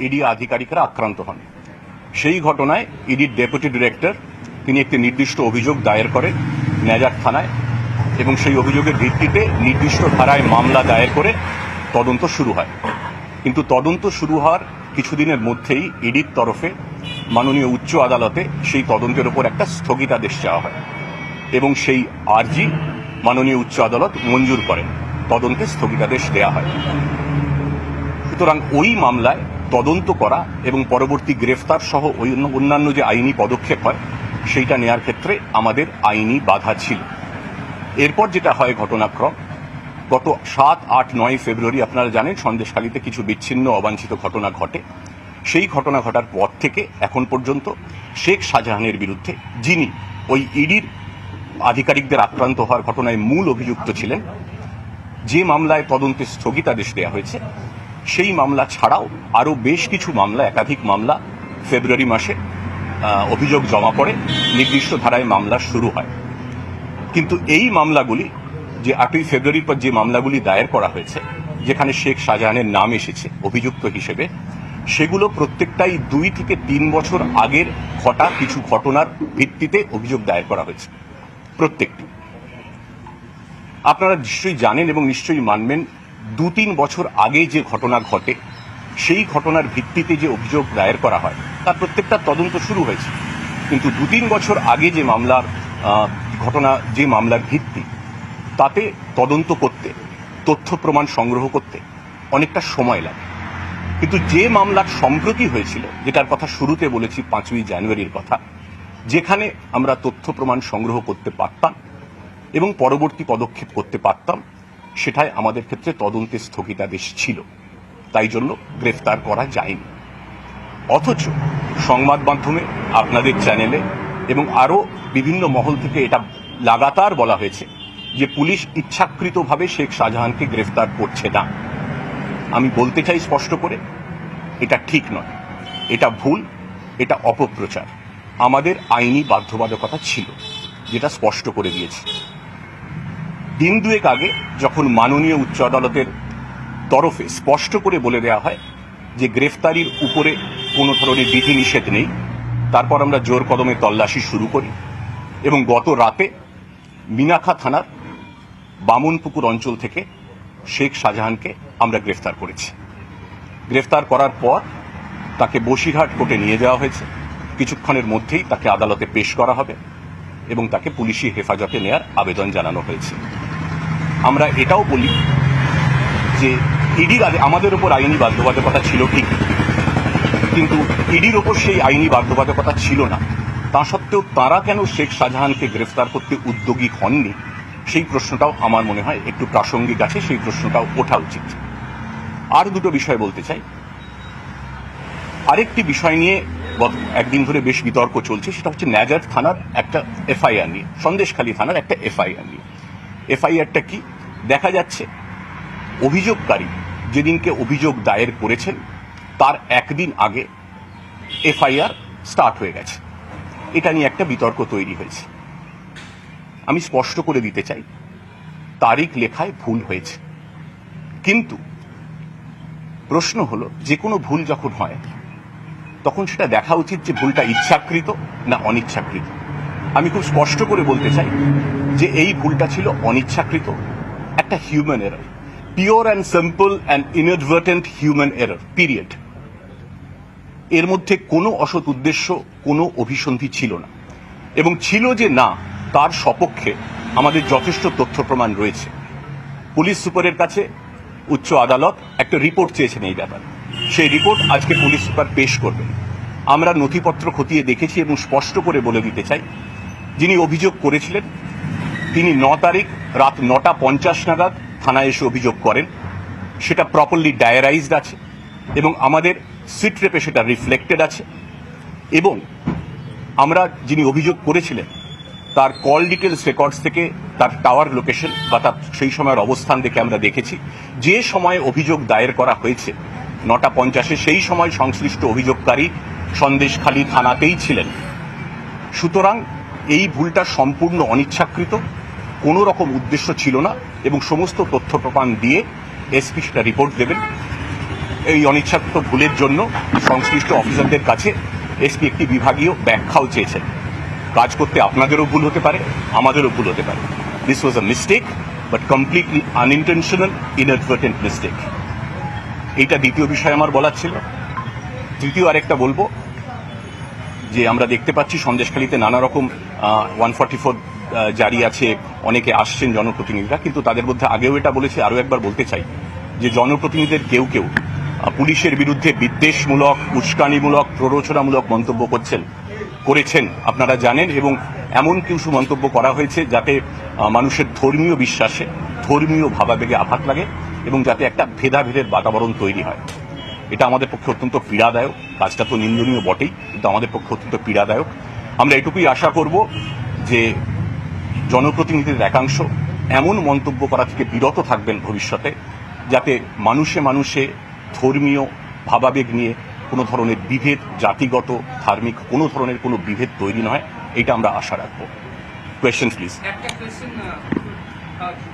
ED আধিকারিকরা আক্রান্ত হন। সেই ঘটনায় ইডির ডেপুটি ডিরেক্টর, তিনি একটি নির্দিষ্ট অভিযোগ দায়ের করেন নেজার থানায় এবং সেই অভিযোগের ভিত্তিতে নির্দিষ্ট ধারায় মামলা দায়ের করে তদন্ত শুরু হয়। কিন্তু তদন্ত শুরু হওয়ার কিছুদিনের মধ্যেই ইডির তরফে মাননীয় উচ্চ আদালতে সেই তদন্তের উপর একটা স্থগিতাদেশ চাওয়া হয় এবং সেই আর্জি মাননীয় উচ্চ আদালত মঞ্জুর করেন। তদন্তে স্থগিতাদেশ দেওয়া হয়। সুতরাং ওই মামলায় তদন্ত করা এবং পরবর্তী গ্রেফতার সহ অন্যান্য যে আইনি পদক্ষেপ হয়, সেইটা নেয়ার ক্ষেত্রে আমাদের আইনি বাধা ছিল। এরপর যেটা হয় ঘটনাক্রম, গত সাত, আট, নয় ফেব্রুয়ারি আপনারা জানেন সন্দেশখালীতে কিছু বিচ্ছিন্ন, অবাঞ্ছিত ঘটনা ঘটে। সেই ঘটনা ঘটার পর থেকে এখন পর্যন্ত শেখ শাহজাহানের বিরুদ্ধে যিনি ওই ইডির আধিকারিকদের আক্রান্ত হওয়ার ঘটনায় মূল অভিযুক্ত ছিলেন, যে মামলায় তদন্তে স্থগিতাদেশ দেওয়া হয়েছে সেই মামলা ছাড়াও আরও বেশ কিছু মামলা, একাধিক মামলা ফেব্রুয়ারি মাসে অভিযোগ জমা পড়ে, নির্দিষ্ট ধারায় মামলা শুরু হয়। কিন্তু এই মামলাগুলি, যে আটই ফেব্রুয়ারির পর যে মামলাগুলি দায়ের করা হয়েছে, যেখানে শেখ শাহজাহানের নাম এসেছে অভিযুক্ত হিসেবে, সেগুলো প্রত্যেকটাই দুই থেকে তিন বছর আগের ঘটা, কিছু ঘটনার ভিত্তিতে অভিযোগ দায়ের করা হয়েছে। প্রত্যেকটি। আপনারা নিশ্চয়ই জানেন এবং নিশ্চয়ই মানবেন দু তিন বছর আগে যে ঘটনা ঘটে, সেই ঘটনার ভিত্তিতে যে অভিযোগ দায়ের করা হয়, তার প্রত্যেকটা তদন্ত শুরু হয়েছে। কিন্তু দু তিন বছর আগে যে মামলার ঘটনা, যে মামলার ভিত্তি, তাতে তদন্ত করতে, তথ্য প্রমাণ সংগ্রহ করতে অনেকটা সময় লাগে। কিন্তু যে মামলার সম্প্রতি হয়েছিল, যেটার কথা শুরুতে বলেছি পাঁচই জানুয়ারির কথা, যেখানে আমরা তথ্য প্রমাণ সংগ্রহ করতে পারতাম এবং পরবর্তী পদক্ষেপ করতে পারতাম সেটাই আমাদের ক্ষেত্রে তদন্তে স্থগিতাদেশ ছিল। তাই জন্য গ্রেফতার করা যায়নি। অথচ সংবাদ মাধ্যমে আপনাদের চ্যানেলে এবং আরও বিভিন্ন মহল থেকে এটা লাগাতার বলা হয়েছে যে পুলিশ ইচ্ছাকৃতভাবে শেখ শাহজাহানকে গ্রেফতার করছে না। আমি বলতে চাই স্পষ্ট করে, এটা ঠিক নয়। এটা ভুল, এটা অপপ্রচার। আমাদের আইনি বাধ্যবাধকতা ছিল, যেটা স্পষ্ট করে দিয়েছি। দিন দুয়েক আগে যখন মাননীয় উচ্চ আদালতের তরফে স্পষ্ট করে বলে দেওয়া হয় যে গ্রেফতারির উপরে কোনো ধরনের বিধিনিষেধ নেই, তারপর আমরা জোর কদমে তল্লাশি শুরু করি এবং গত রাতে মিনাখা থানার বামনপুকুর অঞ্চল থেকে শেখ শাহজাহানকে আমরা গ্রেফতার করেছি। গ্রেফতার করার পর তাকে বসিরহাট কোর্টে নিয়ে যাওয়া হয়েছে। কিছুক্ষণের মধ্যেই তাকে আদালতে পেশ করা হবে এবং তাকে পুলিশি হেফাজতে নেয়ার আবেদন জানানো হয়েছে। আমরা এটাও বলি যে ইডির আমাদের ওপর আইনি বাধ্যবাধকতা ছিল ঠিক, কিন্তু ইডির ওপর সেই আইনি বাধ্যবাধকতা ছিল না। তা সত্ত্বেও তারা কেন শেখ শাহজাহানকে গ্রেফতার করতে উদ্যোগী হননি? সেই প্রশ্নটাও আমার মনে হয় একটু প্রাসঙ্গিক আছে, সেই প্রশ্নটাও ওঠা উচিত। আর দুটো বিষয় বলতে চাই। আরেকটি বিষয় নিয়ে একদিন ধরে বেশ বিতর্ক চলছে, সেটা হচ্ছে ন্যাজার থানার একটা এফআইআর নিয়ে, সন্দেশখালী থানার একটা এফআইআর নিয়ে। এফআইআরটা কি? দেখা যাচ্ছে, অভিযোগকারী যেদিনকে অভিযোগ দায়ের করেছেন, তার একদিন আগে এফআইআর স্টার্ট হয়ে গেছে। এটা নিয়ে একটা বিতর্ক তৈরি হয়েছে। আমি স্পষ্ট করে দিতে চাই, তারিখ লেখায় ভুল হয়েছে। কিন্তু প্রশ্ন হলো, যে কোনো ভুল যখন হয়, তখন সেটা দেখা উচিত যে ভুলটা ইচ্ছাকৃত না অনিচ্ছাকৃত। আমি খুব স্পষ্ট করে বলতে চাই যে এই ভুলটা ছিল অনিচ্ছাকৃত, একটা human error pure and simple and inadvertent human error period এর মধ্যে কোনো অসৎ উদ্দেশ্য, কোনো অভিসন্ধি ছিল না। এবং ছিল যে না, তার সপক্ষে আমাদের যথেষ্ট তথ্য প্রমাণ রয়েছে। পুলিশ সুপারের কাছে উচ্চ আদালত একটা রিপোর্ট চেয়েছেন এই ব্যাপারে। সেই রিপোর্ট আজকে পুলিশ সুপার পেশ করবেন। আমরা নথিপত্র খতিয়ে দেখেছি এবং স্পষ্ট করে বলে দিতে চাই যিনি অভিযোগ করেছিলেন, তিনি ন তারিখ রাত নটা পঞ্চাশ নাগাদ থানায় এসে অভিযোগ করেন। সেটা প্রপারলি ডায়ারাইজড আছে এবং আমাদের সিট রেপে সেটা রিফ্লেক্টেড আছে এবং আমরা যিনি অভিযোগ করেছিলেন, তার কল ডিটেলস রেকর্ডস থেকে তার টাওয়ার লোকেশন বা তার সেই সময়ের অবস্থান দেখে আমরা দেখেছি। যে সময়ে অভিযোগ দায়ের করা হয়েছে, নটা পঞ্চাশে সেই সময় সংশ্লিষ্ট অভিযোগকারী সন্দেশখালী থানাতেই ছিলেন। সুতরাং ভুলটা সম্পূর্ণ অনিচ্ছাকৃত, কোনো রকম উদ্দেশ্য ছিল না, এবং সমস্ত তথ্য প্রমাণ দিয়ে এসপি সেটা রিপোর্ট দেবেন। এই অনিচ্ছাকৃত ভুলের জন্য সংশ্লিষ্ট অফিসারদের কাছে এসপি একটি বিভাগীয় ব্যাখ্যাও চেয়েছেন। কাজ করতে আপনাদেরও ভুল হতে পারে, আমাদেরও ভুল হতে পারে। This was a mistake but completely unintentional inadvertent mistake এইটা দ্বিতীয় বিষয় আমার বলার ছিল। তৃতীয় আরেকটা বলব যে আমরা দেখতে পাচ্ছি সন্দেশখালীতে নানা রকম ওয়ান ফর্টি ফোর জারি আছে, অনেকে আসছেন জনপ্রতিনিধিরা, কিন্তু তাদের মধ্যে আগেও এটা বলেছি, আরও একবার বলতে চাই যে জনপ্রতিনিধিদের কেউ কেউ পুলিশের বিরুদ্ধে বিদ্বেষমূলক, উস্কানিমূলক, প্ররোচনামূলক মন্তব্য করছেন, করেছেন, আপনারা জানেন, এবং এমন কিছু মন্তব্য করা হয়েছে যাতে মানুষের ধর্মীয় বিশ্বাসে, ধর্মীয় ভাবাবেগে আঘাত লাগে, এবং যাতে একটা ভেদাভেদের বাতাবরণ তৈরি হয়। এটা আমাদের পক্ষে অত্যন্ত পীড়াদায়ক। কাজটা তো নিন্দনীয় বটেই, কিন্তু আমাদের পক্ষে অত্যন্ত পীড়াদায়ক। আমরা এটুকুই আশা করব যে জনপ্রতিনিধিদের একাংশ এমন মন্তব্য করা থেকে বিরত থাকবেন ভবিষ্যতে, যাতে মানুষে মানুষে ধর্মীয় ভাবাবেগ নিয়ে কোনো ধরনের বিভেদ, জাতিগত, ধার্মিক, কোনো ধরনের কোনো বিভেদ তৈরি নয়, এটা আমরা আশা রাখব। কোয়েশ্চেন প্লিজ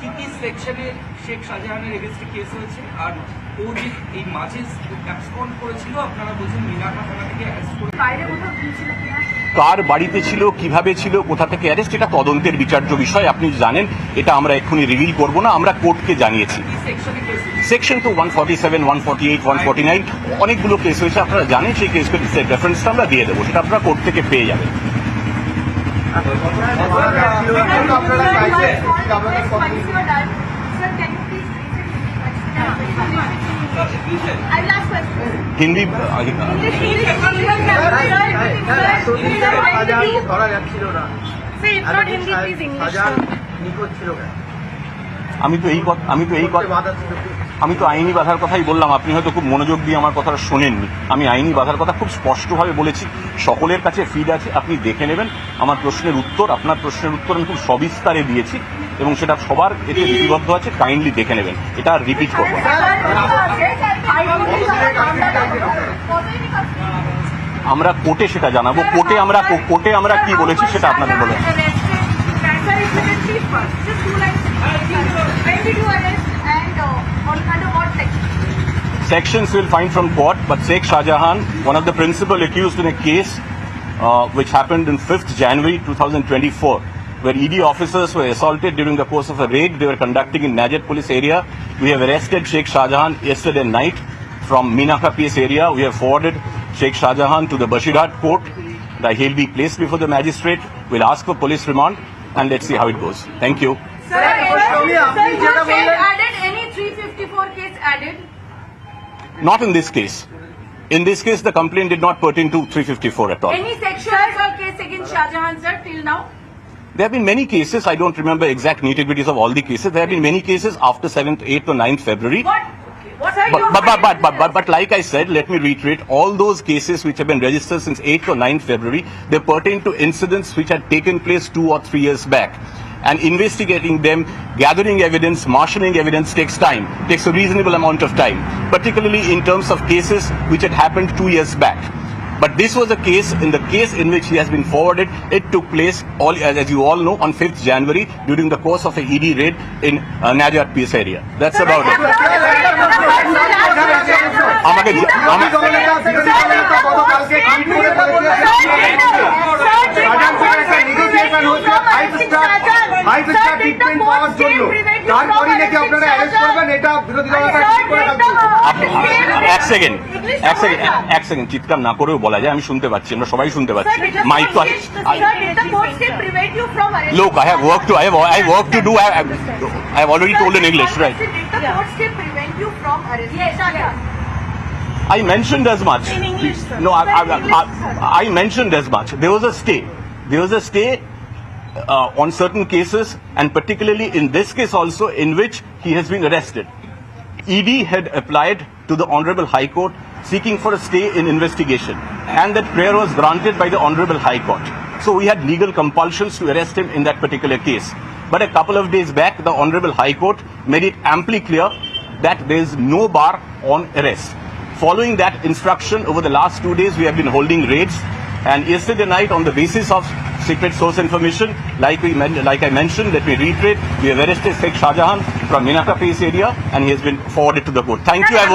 কি কি সেকশনে শেখ শাহজাহানের কেস হয়েছে? আর ও যে এই মাঝে অ্যাবসকন্ড করেছিল আপনারা বলছেন মিনাকা থানা থেকে অ্যারেস্ট করে বাইরে কোথাও গিয়েছিল কার বাড়িতে ছিল কীভাবে ছিল কোথা থেকে অ্যারেস্ট এটা তদন্তের বিচার্য বিষয় আপনি জানেন এটা আমরা এক্ষুনি রিভিল করব না আমরা কোর্টকে জানিয়েছি সেকশনে তো one forty seven one forty eight one forty nine অনেকগুলো কেস হয়েছে আপনারা জানেন সেই কেসগুলো রেফারেন্সটা আমরা দিয়ে দেবো সেটা আপনারা কোর্ট থেকে পেয়ে যাবেন I হিন্দি ধরা যাচ্ছিল না আমি তো এই কথা আমি তো এই কথা আমি তো আইনি বাধার কথাই বললাম আপনি হয়তো খুব মনোযোগ দিয়ে আমার কথাটা শোনেননি আমি আইনি বাধার কথা খুব স্পষ্টভাবে বলেছি সকলের কাছে ফিড আছে আপনি দেখে নেবেন আমার প্রশ্নের উত্তর আপনার প্রশ্নের উত্তর আমি খুব সবিস্তারে দিয়েছি এবং সেটা সবার এতে লিপিবদ্ধ আছে কাইন্ডলি দেখে নেবেন এটা আর রিপিট করব। আমরা কোর্টে সেটা জানাবো কোর্টে আমরা কোর্টে আমরা কি বলেছি সেটা আপনাদের বলে Sections will find from court, but Sheikh Shah Jahan, one of the principal accused in a case uh, which happened on 5th January 2024, where ED officers were assaulted during the course of a raid they were conducting in Najat police area. We have arrested Sheikh Shah Jahan yesterday night from Minaka PS area. We have forwarded Sheikh Shah Jahan to the Bashirhat court. That he'll be placed before the magistrate. We'll ask for police remand and let's see how it goes. Thank you. Sir, sir, sir added any 354 case added? Not in this case. In this case, the complaint did not pertain to 354 at all. Any sexual assault case against Shah Jahan sir till now? There have been many cases. I don't remember exact nitty-gritties of all the cases. There have been many cases after 7th, 8th or 9th February. What? But, but, but, but, but, but like I said, let me reiterate, all those cases which have been registered since 8th or 9th February, they pertain to incidents which had taken place two or three years back. And investigating them, gathering evidence, marshalling evidence takes time, takes a reasonable amount of time, particularly in terms of cases which had happened two years back. But this was a case, in the case in which he has been forwarded, it took place, all, as, as you all know, on 5th January during the course of a ED raid in uh, Najat PS area. That's about it. আমাকে যে- আমা- দলনেতা বিরোধী দলনেতা গতকালকে tweet করে বলেছে শাহজাহান থেকে একটা নেগোসিয়েশন হচ্ছে five star five star treatment পাওয়ার জন্য তারপরই নাকি আপনারা অ্যারেস্ট করবেন এটা বিরোধী দলনেতা টুইট করে রাখছেন আপ- এক সেকেন্ড এক সেকেন্ড এক সেকেন্ড চিৎকার না করেও বলা যায় আমি শুনতে পাচ্ছি আমরা সবাই শুনতে পাচ্ছি মাইক তো আছে Look, I have work to, I have, I have work to do. I have, I have already told in English, right? Did the court still prevent you from arrest? Yes, Shah Jahan. I mentioned as much. In English, sir. No, I, Sir, I, in English, I, sir. I mentioned as much. There was a stay. There was a stay uh, on certain cases, and particularly in this case also, in which he has been arrested. ED had applied to the Honorable High Court seeking for a stay in investigation, and that prayer was granted by the Honorable High Court. So we had legal compulsions to arrest him in that particular case. But a couple of days back, the Honorable High Court made it amply clear that there is no bar on arrest. Following that instruction, over the last two days, we have been holding raids and yesterday night on the basis of secret source information, like we like I mentioned, let me reiterate, we have arrested Sheikh Shah Jahan from Minaka Place area and he has been forwarded to the court. Thank you, I've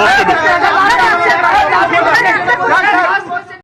worked